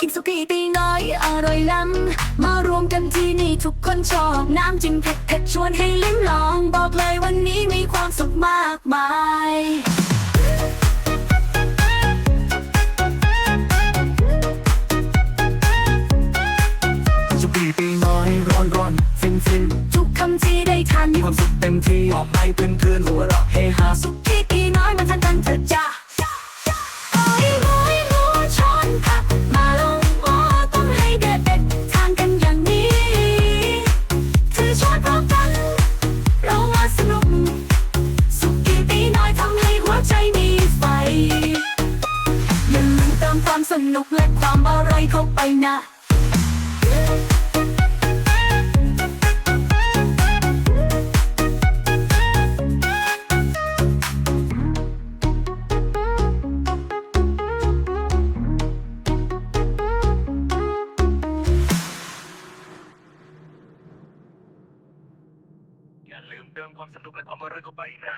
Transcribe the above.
กี้ตีน้อยอร่อยล้ำมารวมกันที่นี่ทุกคนชอบ น้ำจิ้มเผ็ดเผ็ดๆชวนให้ลิ้มลอง บอกเลยวันนี้มีความสุขมากมายสุกี้ปีน้อยร้อนร้อนฟินฟินทุกคำที่ได้ทานมีความสุขเต็มที่ออกไปเพื่อนเพื่อนๆหัวเราะเฮฮาสุขกี้ นุกและความอร่อยเข้าไปนะอย่าลืมเติมความสนุกและความอร่อยเข้าไปนะ